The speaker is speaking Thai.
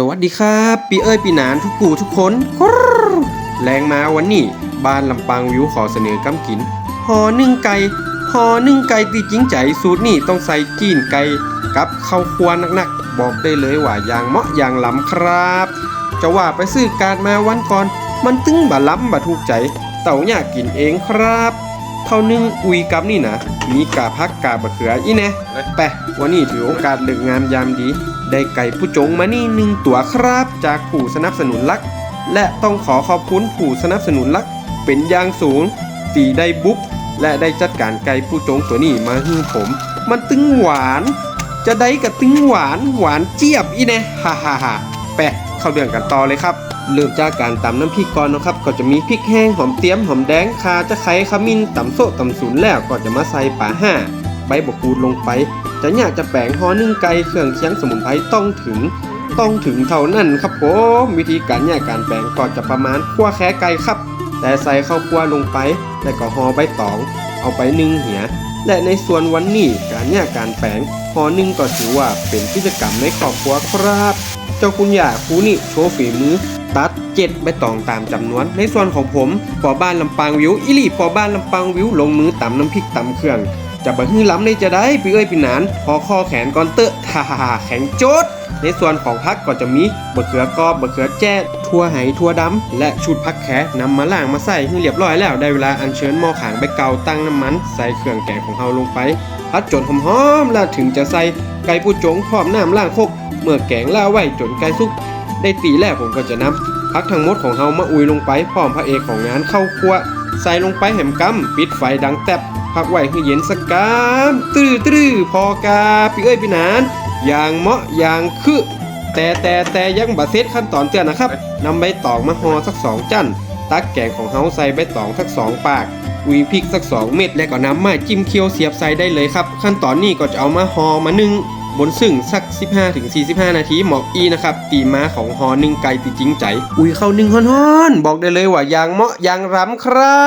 สวัสดีครับปีเอ้ยปีหนานทุกกูทุกคนกรรแรงมาวันนี้ บ้านลำปางวิวขอเสนอกำกินหอนึ่งไก่หอนึ่งไก่ตีจริงใจสูตรนี่ต้องใส่จีนไก่กับข้าวคั่วหนักๆ บอกได้เลยว่าอย่างเหมาะอย่างล้ำครับ จะว่าไปซื้อการมาวันก่อน มันตึงบะล้ำบะถูกใจ เต่าอยากกินเองครับ เท่านึ่งอุยกับนี่นะมีกาพักกาบะเขืออีแน่แปะวันนี้ถือโอกาสเลือกงามยามดี ได้ไก่ผู้จงมานี่หนึ่งตัวครับ จากผู้สนับสนุนลัก และต้องขอขอบคุณผู้สนับสนุนลัก เป็นอย่างสูงตีได้บุ๊บและได้จัดการไก่ผู้จงตัวนี้มาให้ผม มันตึงหวาน จะได้กับตึงหวานหวานเจี๊ยบอีแน่ฮ่าฮ่าฮ่า แปะเข้าเรื่องกันต่อเลยครับเริ่มจากการตำน้ำพริกก่อนนะครับ ก็จะมีพริกแห้งหอมเตี้ยมหอมแดงคาจะไคร้ขมิ้นตำโซะตำศูนแล้วก็จะมาใส่ป่าห้าใบบกูดลงไป จะอยากจะแปลงห่อนึ่งไก่เครื่องเคียงสมุนไพรต้องถึง ต้องถึงเท่านั้นครับผมวิธีการแยกการแปลงก็จะประมาณคั่วแค่ไก่ครับ แต่ใส่ข้าวคั่วลงไปแล้วก็ห่อใบตอง เอาไปนึ่งเหียและในส่วนวันนี้การแยกการแปลงห่อนึ่งก็ถือว่าเป็นกิจกรรมในครอบครัวครับ เจ้าคุณย่าคูนี่โชว์ฝีมือ ตัดเจ็ดใบตองตามจำนวน ในส่วนของผมพอบ้านลำปางวิวอิลี่พอบ้านลำปางวิวลงมือตำน้ำพริกตำเครื่องจะบะฮื้อล้ำในจะได้ปีเอ้ยปีหนานพอข้อแขนก่อนเตอะฮ่าแข็งโจดในส่วนของพักก็จะมีบะเขือกอบบะเขือแจ้ทั่วไหทั่วดำ และชุดพักแขนำมาล่างมาใส่ให้เรียบร้อยแล้วได้เวลาอัญเชิญหม้อขางไปเกาตั้งน้ำมัน ใส่เครื่องแกงของเฮาลงไปพัดจนหอมๆแล้วถึงจะใส่ไก่ผู้จงพร้อมน้ำล่างโคก มื่อแกงล่าไว้จนไก่สุก ได้ตีแรกผมก็จะนำพักทั้งหมดของเฮามาอุยลงไปพร้อมพระเอกของงานเข้าครัว ใส่ลงไปแหมกำปิดไฟดังแตบพักไว้ให้เย็นสักกามตื้อตื้อพอกาปีเอ้ยปีหนานอย่างเหมาะอย่างคือแต่แต่แต่ยังบะเซตขั้นตอนเตือนนะครับนำใบตองมาห่อสักสองจันตักแกงของเฮาใส่ใบตองสักสองปากอุยพริกสักสองเม็ดและก็นำมาจิ้มเคี่ยวเสียบใส่ได้เลยครับ ขั้นตอนนี้ก็จะเอามาห่อมานึ่ง บนซึ่งสัก 15-45 นาทีหมอกอีนะครับตีม้าของฮอนึ่งไก่ตีจริงใจ อุ้ยเข้านึ่งฮ้อนๆ บอกได้เลยว่ายางเหมาะยางรำครับ